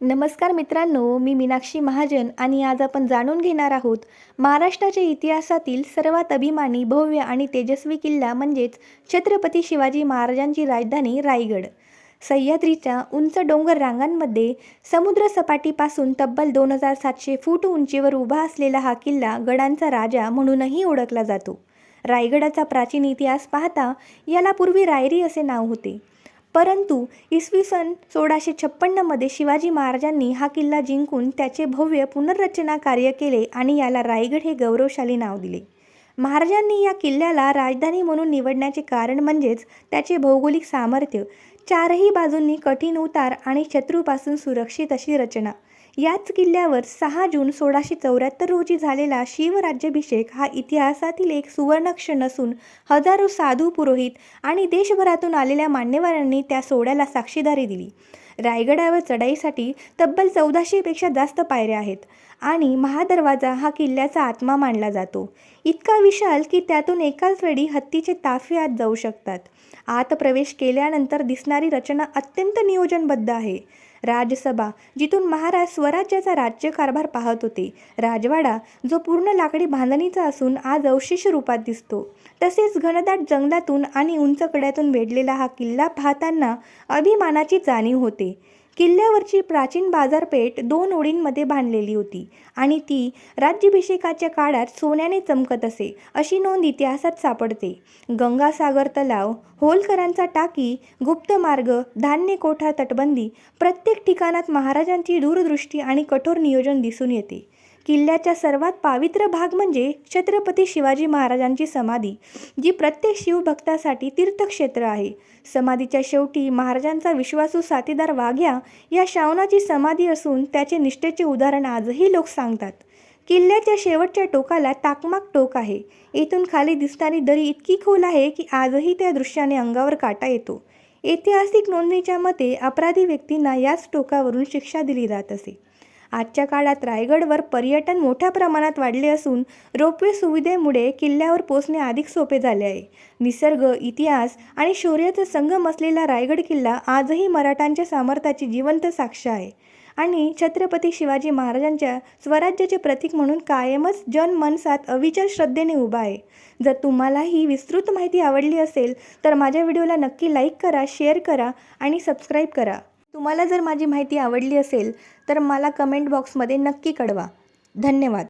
नमस्कार मित्रांनो मी मीनाक्षी महाजन आणि आज आपण जाणून घेणार आहोत महाराष्ट्राच्या इतिहासातील सर्वात अभिमानी भव्य आणि तेजस्वी किल्ला म्हणजेच छत्रपती शिवाजी महाराजांची राजधानी रायगड. सह्याद्रीच्या उंच डोंगर रांगांमध्ये समुद्रसपाटीपासून तब्बल दोन हजार सातशे फूट उंचीवर उभा असलेला हा किल्ला गडांचा राजा म्हणूनही ओळखला जातो. रायगडाचा प्राचीन इतिहास पाहता याला पूर्वी रायरी असे नाव होते. परंतु इसवी सन सोळाशे छप्पन्नमध्ये शिवाजी महाराजांनी हा किल्ला जिंकून त्याचे भव्य पुनर्रचना कार्य केले आणि याला रायगड हे गौरवशाली नाव दिले. महाराजांनी या किल्ल्याला राजधानी म्हणून निवडण्याचे कारण म्हणजेच त्याचे भौगोलिक सामर्थ्य चारही बाजूंनी कठीण उतार आणि शत्रूपासून सुरक्षित अशी रचना. याच किल्ल्यावर सहा जून सोळाशे चौऱ्याहत्तर रोजी झालेला शिवराज्याभिषेक हा इतिहासातील एक सुवर्णक्षण असून हजारो साधू पुरोहित आणि देशभरातून आलेल्या मान्यवरांनी त्या सोहळ्याला साक्षीदारी दिली. रायगडावर चढाईसाठी तब्बल चौदाशेपेक्षा जास्त पायऱ्या आहेत आणि महादरवाजा हा किल्ल्याचा आत्मा मानला जातो. इतका विशाल की त्यातून एकाच वेळी हत्तीचे ताफे आत जाऊ शकतात. आत प्रवेश केल्यानंतर दिसणारी रचना अत्यंत नियोजनबद्ध आहे. राजसभा जिथून महाराज स्वराज्याचा राज्यकारभार पाहत होते. राजवाडा जो पूर्ण लाकडी बांधणीचा असून आज अवशेष रूपात दिसतो. तसेच घनदाट जंगलातून आणि उंच कड्यातून वेढलेला हा किल्ला पाहताना अभिमानाची जाणीव होते. किल्ल्यावरची प्राचीन बाजारपेठ दोन ओळींमध्ये बांधलेली होती आणि ती राज्याभिषेकाच्या काळात सोन्याने चमकत असे अशी नोंद इतिहासात सापडते. गंगासागर तलाव होलकरांचा टाकी गुप्त मार्ग धान्य कोठा तटबंदी प्रत्येक ठिकाणात महाराजांची दूरदृष्टी आणि कठोर नियोजन दिसून येते. किल्ल्याचा सर्वात पावित्र भाग म्हणजे छत्रपती शिवाजी महाराजांची समाधी जी प्रत्येक शिवभक्तासाठी तीर्थक्षेत्र आहे. समाधीच्या शेवटी महाराजांचा विश्वासू साथीदार वाघ्या या श्रावणाची समाधी असून त्याचे निष्ठेचे उदाहरण आजही लोक सांगतात. किल्ल्याच्या शेवटच्या टोकाला ताकमाक टोक आहे. येथून खाली दिसणारी दरी इतकी खोल आहे की आजही त्या दृश्याने अंगावर काटा येतो. ऐतिहासिक नोंदणीच्या मते अपराधी व्यक्तींना याच टोकावरून शिक्षा दिली जात असे. आजच्या काळात रायगडवर पर्यटन मोठ्या प्रमाणात वाढले असून रोपवे सुविधेमुळे किल्ल्यावर पोचणे अधिक सोपे झाले आहे. निसर्ग इतिहास आणि शौर्याचा संगम असलेला रायगड किल्ला आजही मराठांच्या सामर्थ्याची जिवंत साक्ष आहे. आणि छत्रपती शिवाजी महाराजांच्या स्वराज्याचे प्रतीक म्हणून कायमच जनमनसात अविचल श्रद्धेने उभा आहे. जर तुम्हाला ही विस्तृत माहिती आवडली असेल तर माझ्या व्हिडिओला नक्की लाईक करा शेअर करा आणि सबस्क्राईब करा. तुम्हाला जर माझी माहिती आवडली असेल तर मला कमेंट बॉक्समध्ये नक्की कळवा. धन्यवाद.